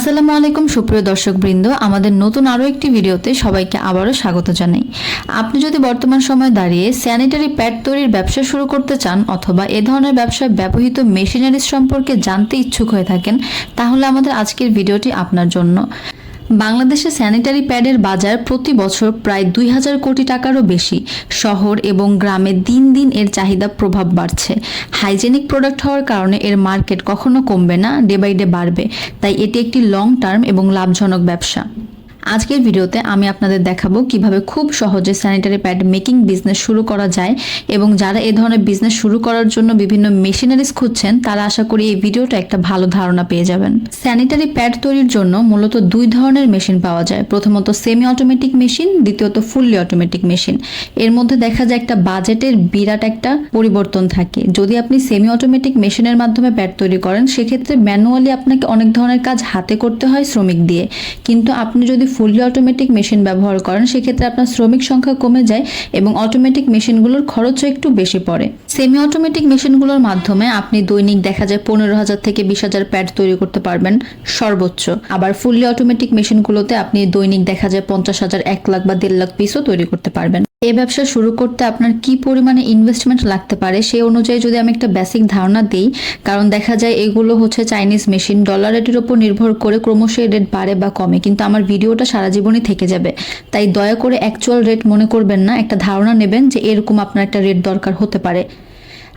আসসালামু আলাইকুম, সুপ্রিয় দর্শকবৃন্দ। আমাদের নতুন আরও একটি ভিডিওতে সবাইকে আবারও স্বাগত জানাই। আপনি যদি বর্তমান সময় দাঁড়িয়ে স্যানিটারি প্যাড তৈরির ব্যবসা শুরু করতে চান অথবা এ ধরনের ব্যবসায় ব্যবহৃত মেশিনারি সম্পর্কে জানতে ইচ্ছুক হয়ে থাকেন, তাহলে আমাদের আজকের ভিডিওটি আপনার জন্য। বাংলাদেশে স্যানিটারি প্যাডের বাজার প্রতি বছর প্রায় দুই হাজার কোটি টাকারও বেশি। শহর এবং গ্রামে দিন দিন এর চাহিদা প্রভাব বাড়ছে। হাইজেনিক প্রোডাক্ট হওয়ার কারণে এর মার্কেট কখনো কমবে না, ডে বাই ডে বাড়বে। তাই এটি একটি লং টার্ম এবং লাভজনক ব্যবসা। আজকের ভিডিওতে আমি আপনাদের দেখাবো কীভাবে খুব সহজে স্যানিটারি প্যাড মেকিং বিজনেস শুরু করা যায় এবং যারা এ ধরনের বিজনেস শুরু করার জন্য বিভিন্ন মেশিনারিজ খুঁজছেন, তারা আশা করি এই ভিডিওটা একটা ভালো ধারণা পেয়ে যাবেন। স্যানিটারি প্যাড তৈরির জন্য মূলত দুই ধরনের মেশিন পাওয়া যায়। প্রথমত সেমি অটোমেটিক মেশিন দ্বিতীয়ত ফুললি অটোমেটিক মেশিন এর মধ্যে দেখা যায় একটা বাজেটের বিরাট একটা পরিবর্তন থাকে। যদি আপনি সেমি অটোমেটিক মেশিনের মাধ্যমে প্যাড তৈরি করেন, সেক্ষেত্রে ম্যানুয়ালি আপনাকে অনেক ধরনের কাজ হাতে করতে হয় শ্রমিক দিয়ে। কিন্তু আপনি যদি ফুললি অটোমেটিক মেশিন ব্যবহার করেন, সেক্ষেত্রে আপনার শ্রমিক সংখ্যা কমে যায় এবং অটোমেটিক মেশিনগুলোর খরচও একটু বেশি পড়ে। সেমি অটোমেটিক মেশিনগুলোর মাধ্যমে আপনি দৈনিক দেখা যায় পনেরো হাজার থেকে বিশ হাজার প্যাড তৈরি করতে পারবেন, সর্বোচ্চ। আবার ফুললি অটোমেটিক মেশিনগুলোতে আপনি দৈনিক দেখা যায় পঞ্চাশ হাজার, এক লাখ বা দেড় লাখ পিসও তৈরি করতে পারবেন। এই ব্যবসা শুরু করতে আপনার কি পরিমাণে ইনভেস্টমেন্ট লাগতে পারে সেই অনুযায়ী যদি আমি একটা বেসিক ধারণা দিই, কারণ দেখা যায় এগুলো হচ্ছে চাইনিজ মেশিন ডলার রেটের উপর নির্ভর করে ক্রমশ রেট বাড়ে বা কমে। কিন্তু আমার ভিডিওটা সারা জীবনই থেকে যাবে। তাই দয়া করে অ্যাকচুয়াল রেট মনে করবেন না, একটা ধারণা নেবেন যে এরকম আপনার একটা রেট দরকার হতে পারে।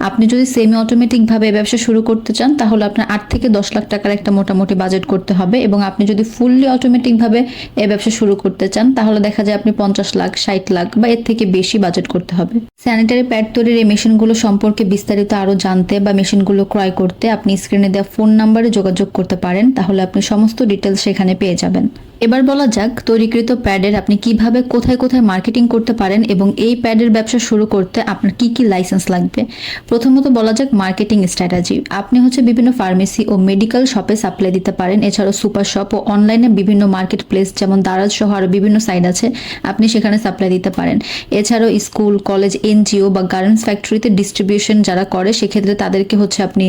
আপনি যদি সেমি অটোমেটিকভাবে ব্যবসা শুরু করতে চান, তাহলে আপনার আট থেকে দশ লাখ টাকার একটা মোটামুটি বাজেট করতে হবে এবং আপনি যদি ফুললি অটোমেটিকভাবে এই ব্যবসা শুরু করতে চান, তাহলে দেখা যায় আপনি পঞ্চাশ লাখ, ষাট লাখ বা এর থেকে বেশি বাজেট করতে হবে। স্যানিটারি প্যাড তৈরির এই মেশিনগুলো সম্পর্কে বিস্তারিত আরও জানতে বা মেশিনগুলো ক্রয় করতে আপনি স্ক্রিনে দেওয়া ফোন নাম্বারে যোগাযোগ করতে পারেন, তাহলে আপনি সমস্ত ডিটেলস সেখানে পেয়ে যাবেন। এবার বলা যাক, তৈরিকৃত প্যাডের আপনি কীভাবে কোথায় কোথায় মার্কেটিং করতে পারেন এবং এই প্যাডের ব্যবসা শুরু করতে আপনার কি কি লাইসেন্স লাগবে? প্রথমত বলা যাক মার্কেটিং স্ট্র্যাটেজি। আপনি হচ্ছে বিভিন্ন ফার্মেসি ও মেডিকেল শপে সাপ্লাই দিতে পারেন, এছাড়াও সুপার শপ ও অনলাইনে বিভিন্ন মার্কেট প্লেস যেমন দারাজ সহ আরও বিভিন্ন সাইট আছে, আপনি সেখানে সাপ্লাই দিতে পারেন। এছাড়াও স্কুল, কলেজ, এনজিও বা গার্মেন্টস ফ্যাক্টরিতে ডিস্ট্রিবিউশন যারা করে, সেক্ষেত্রে তাদেরকে হচ্ছে আপনি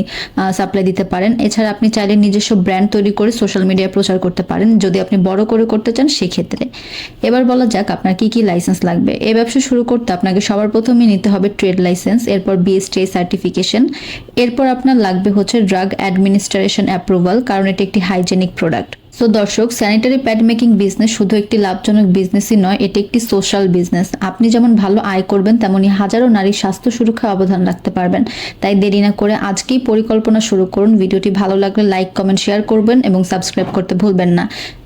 সাপ্লাই দিতে পারেন। এছাড়া আপনি চাইলে নিজস্ব ব্র্যান্ড তৈরি করে সোশ্যাল মিডিয়ায় প্রচার করতে পারেন, যদি আপনি বড় করে করতে চান সেক্ষেত্রে। এবার বলা যাক আপনার কি কি লাইসেন্স লাগবে। এই ব্যবসা শুরু করতে আপনাকে সবার প্রথমে নিতে হবে ট্রেড লাইসেন্স এরপর বিএসটিআই সার্টিফিকেশন এরপর আপনার লাগবে হচ্ছে ড্রাগ অ্যাডমিনিস্ট্রেশন অ্যাপ্রুভাল কারণ এটি একটি হাইজেনিক প্রোডাক্ট সো দর্শক স্যানিটারি প্যাড মেকিং বিজনেস শুধু একটি লাভজনক বিজনেসই নয়, এটি একটি সোশ্যাল বিজনেস আপনি যেমন ভালো আয় করবেন, তেমনি হাজারো নারীর স্বাস্থ্য সুরক্ষা অবদান রাখতে পারবেন। তাই দেরি না করে আজকেই পরিকল্পনা শুরু করুন। ভিডিওটি ভালো লাগলে লাইক কমেন্ট শেয়ার করবেন এবং সাবস্ক্রাইব করতে ভুলবেন না।